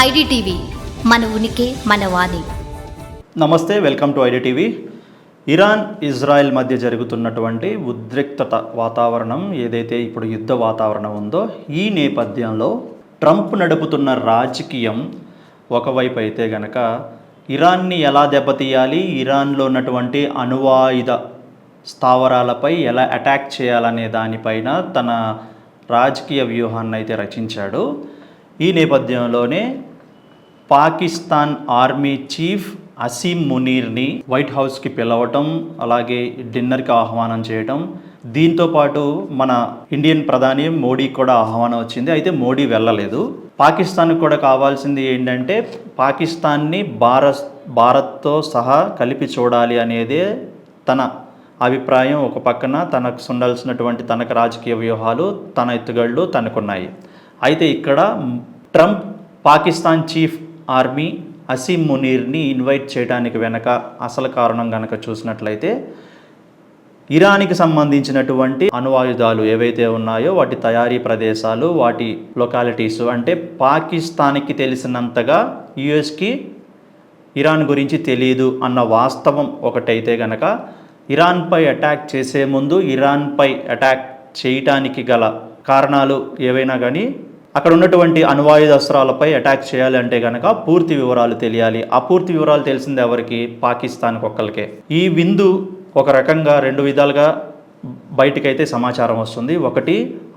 IDTV మన ఉనికి మన వాణి. నమస్తే welcome to IDTV. Iran Israel మధ్య జరుగుతున్నటువంటి ఉద్రిక్తత వాతావరణం ఏదైతే ఇప్పుడు యుద్ధ వాతావరణం ఉందో ఈ నేపథ్యంలో ట్రంప్ నడుపుతున్న రాజకీయం ఒకవైపు అయితే గనక ఇరాన్ని ఎలా దెబ్బతీయాలి ఇరాన్లో ఉన్నటువంటి అణువాయుధ స్థావరాలపై ఎలా అటాక్ చేయాలనే దానిపైన తన రాజకీయ వ్యూహాన్ని అయితే రచించాడు. ఈ నేపథ్యంలోనే పాకిస్తాన్ ఆర్మీ చీఫ్ అసీం మునీర్ని వైట్ హౌస్కి పిలవటం అలాగే డిన్నర్కి ఆహ్వానం చేయటం. దీంతో పాటు మన ఇండియన్ ప్రధాని మోడీ కూడా ఆహ్వానం వచ్చింది. అయితే మోడీ వెళ్ళలేదు. పాకిస్తాన్కి కూడా కావాల్సింది ఏంటంటే పాకిస్తాన్ని భారత్ భారత్తో సహా కలిపి చూడాలి అనేదే తన అభిప్రాయం. ఒక పక్కన తనకు ఉండాల్సినటువంటి తనకు రాజకీయ వ్యూహాలు తన ఎత్తుగళ్ళు తనకున్నాయి. అయితే ఇక్కడ Trump Pakistan chief army Asim మునీర్ని invite చేయడానికి వెనక అసలు కారణం కనుక చూసినట్లయితే ఇరాన్కి సంబంధించినటువంటి అణువాయుధాలు ఏవైతే ఉన్నాయో వాటి తయారీ ప్రదేశాలు వాటి లొకాలిటీస్ అంటే పాకిస్తాన్కి తెలిసినంతగా యుఎస్కి ఇరాన్ గురించి తెలియదు అన్న వాస్తవం ఒకటైతే గనక ఇరాన్పై అటాక్ చేసే ముందు ఇరాన్పై అటాక్ చేయటానికి గల కారణాలు ఏవైనా కానీ అక్కడ ఉన్నటువంటి అణువాయుధ అస్త్రాలపై అటాక్ చేయాలి అంటే కనుక పూర్తి వివరాలు తెలియాలి. ఆ పూర్తి వివరాలు తెలిసింది ఎవరికి? పాకిస్తాన్కి ఒక్కరికే ఈ విందు ఒక రకంగా రెండు విధాలుగా బయటికైతే సమాచారం వస్తుంది. ఒకటి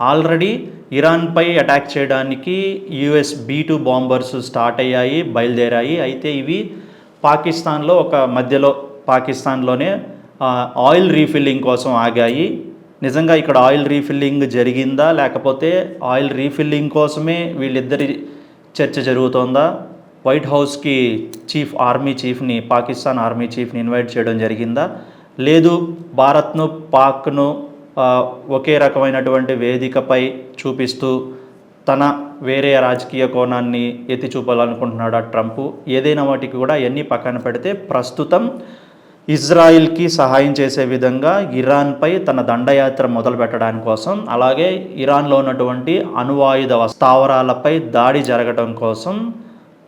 ఆల్రెడీ ఇరాన్పై అటాక్ చేయడానికి US B two bombers start అయ్యాయి బయలుదేరాయి. అయితే ఇవి పాకిస్తాన్లో ఒక మధ్యలో పాకిస్తాన్లోనే ఆయిల్ రీఫిల్లింగ్ కోసం ఆగాయి. నిజంగా ఇక్కడ ఆయిల్ రీఫిల్లింగ్ జరిగిందా? లేకపోతే ఆయిల్ రీఫిల్లింగ్ కోసమే వీళ్ళిద్దరి చర్చ జరుగుతోందా? వైట్ హౌస్కి చీఫ్ ఆర్మీ చీఫ్ని పాకిస్తాన్ ఆర్మీ చీఫ్ని ఇన్వైట్ చేయడం జరిగిందా? లేదు భారత్ను పాక్ను ఒకే రకమైనటువంటి వేదికపై చూపిస్తూ తన వేరే రాజకీయ కోణాన్ని ఎత్తి చూపాలనుకుంటున్నాడా ట్రంప్? ఏదైనా వాటికి కూడా ఎన్ని పక్కన పెడితే ప్రస్తుతం ఇజ్రాయిల్కి సహాయం చేసే విధంగా ఇరాన్పై తన దండయాత్ర మొదలు పెట్టడానికి కోసం అలాగే ఇరాన్లో ఉన్నటువంటి అణువాయుధ స్థావరాలపై దాడి జరగడం కోసం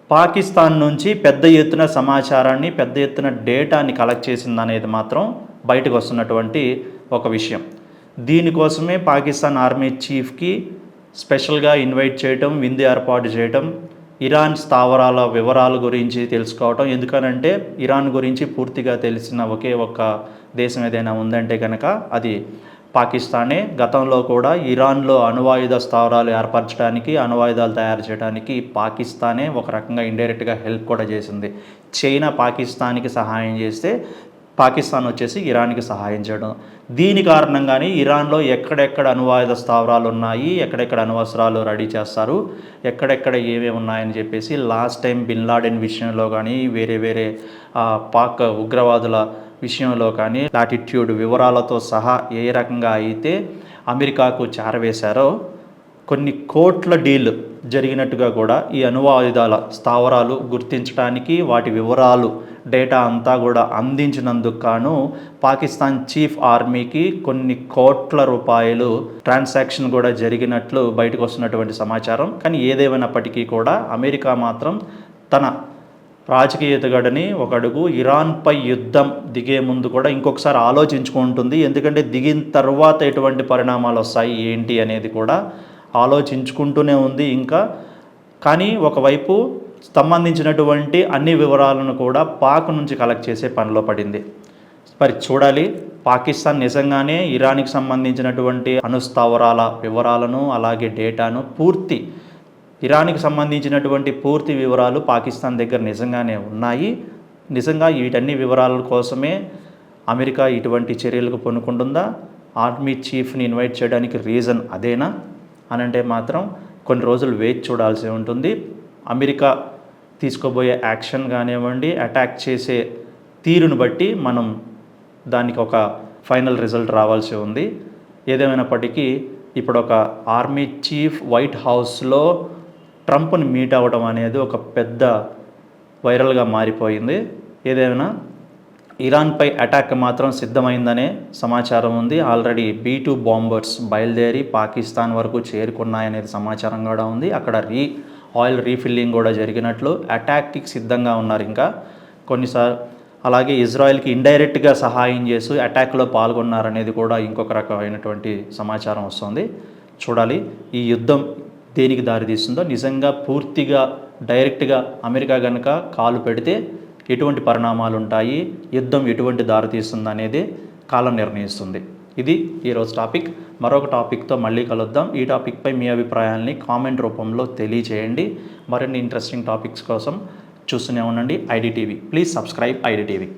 పాకిస్తాన్ నుంచి పెద్ద ఎత్తున సమాచారాన్ని పెద్ద ఎత్తున డేటాని కలెక్ట్ చేసింది అనేది మాత్రం బయటకు వస్తున్నటువంటి ఒక విషయం. దీనికోసమే పాకిస్తాన్ ఆర్మీ చీఫ్కి స్పెషల్గా ఇన్వైట్ చేయటం విందు ఏర్పాటు చేయటం ఇరాన్ స్థావరాల వివరాల గురించి తెలుసుకోవటం. ఎందుకనంటే ఇరాన్ గురించి పూర్తిగా తెలిసిన ఒకే ఒక్క దేశం ఏదైనా ఉందంటే కనుక అది పాకిస్తానే. గతంలో కూడా ఇరాన్లో అణువాయుధ స్థావరాలు ఏర్పరచడానికి అణువాయుధాలు తయారు చేయడానికి పాకిస్తానే ఒక రకంగా ఇండైరెక్ట్గా హెల్ప్ కూడా చేసింది. చైనా పాకిస్తాన్కి సహాయం చేస్తే పాకిస్తాన్ వచ్చేసి ఇరాన్కి సహాయం చేయడం. దీని కారణంగానే ఇరాన్లో ఎక్కడెక్కడ అనువాద స్థావరాలు ఉన్నాయి ఎక్కడెక్కడ అనువసరాలు రెడీ చేస్తారు ఎక్కడెక్కడ ఏమేమి ఉన్నాయని చెప్పేసి లాస్ట్ టైం బిన్ లాడెన్ విషయంలో కానీ వేరే వేరే పాక్ ఉగ్రవాదుల విషయంలో కానీ లాటిట్యూడ్ వివరాలతో సహా ఏ రకంగా అయితే అమెరికాకు చేరవేశారో కొన్ని కోట్ల డీల్ జరిగినట్టుగా కూడా ఈ అణువాయుధాల స్థావరాలు గుర్తించడానికి వాటి వివరాలు డేటా అంతా కూడా అందించినందుకు గాను పాకిస్తాన్ చీఫ్ ఆర్మీకి కొన్ని కోట్ల రూపాయలు ట్రాన్సాక్షన్ కూడా జరిగినట్లు బయటకు వస్తున్నటువంటి సమాచారం. కానీ ఏదేమైనప్పటికీ కూడా అమెరికా మాత్రం తన రాజకీయ ఎత్తుగడని ఒక అడుగు ఇరాన్పై యుద్ధం దిగే ముందు కూడా ఇంకొకసారి ఆలోచించుకుంటుంది. ఎందుకంటే దిగిన తర్వాత ఎటువంటి పరిణామాలు వస్తాయి ఏంటి అనేది కూడా ఆలోచించుకుంటూనే ఉంది ఇంకా. కానీ ఒకవైపు సంబంధించినటువంటి అన్ని వివరాలను కూడా పాక్ నుంచి కలెక్ట్ చేసే పనిలో పడింది. మరి చూడాలి పాకిస్తాన్ నిజంగానే ఇరాన్కి సంబంధించినటువంటి అనుస్థావరాల వివరాలను అలాగే డేటాను పూర్తి ఇరాన్కి సంబంధించినటువంటి పూర్తి వివరాలు పాకిస్తాన్ దగ్గర నిజంగానే ఉన్నాయి. నిజంగా వీటన్ని వివరాల కోసమే అమెరికా ఇటువంటి చర్యలకు పొనుకుంటుందా? ఆర్మీ చీఫ్ని ఇన్వైట్ చేయడానికి రీజన్ అదేనా? అనంటే మాత్రం కొన్ని రోజులు వేచి చూడాల్సి ఉంటుంది. అమెరికా తీసుకోబోయే యాక్షన్ కానివ్వండి అటాక్ చేసే తీరును బట్టి మనం దానికి ఒక ఫైనల్ రిజల్ట్ రావాల్సి ఉంది. ఏదేమైనప్పటికీ ఇప్పుడు ఒక ఆర్మీ చీఫ్ వైట్ హౌస్లో ట్రంప్ని మీట్ అవ్వడం అనేది ఒక పెద్ద వైరల్గా మారిపోయింది. ఏదైనా ఇరాన్పై అటాక్ మాత్రం సిద్ధమైందనే సమాచారం ఉంది. ఆల్రెడీ బీ టూ బాంబర్స్ బయలుదేరి పాకిస్తాన్ వరకు చేరుకున్నాయనేది సమాచారం కూడా ఉంది. అక్కడ రీ ఆయిల్ రీఫిల్లింగ్ కూడా జరిగినట్లు అటాక్కి సిద్ధంగా ఉన్నారు ఇంకా కొన్నిసార్లు. అలాగే ఇజ్రాయెల్కి ఇండైరెక్ట్గా సహాయం చేస్తూ అటాక్లో పాల్గొన్నారనేది కూడా ఇంకొక రకమైనటువంటి సమాచారం వస్తుంది. చూడాలి ఈ యుద్ధం దేనికి దారితీస్తుందో? నిజంగా పూర్తిగా డైరెక్ట్గా అమెరికా కనుక కాలు పెడితే ఎటువంటి పరిణామాలు ఉంటాయి యుద్ధం ఎటువంటి దారితీస్తుంది అనేది కాలం నిర్ణయిస్తుంది. ఇది ఈరోజు టాపిక్. మరొక టాపిక్తో మళ్ళీ కలుద్దాం. ఈ టాపిక్పై మీ అభిప్రాయాల్ని కామెంట్ రూపంలో తెలియజేయండి మరిన్ని ఇంట్రెస్టింగ్ టాపిక్స్ కోసం చూస్తూనే ఉండండి ఐడిటీవీ. Please subscribe IDTV.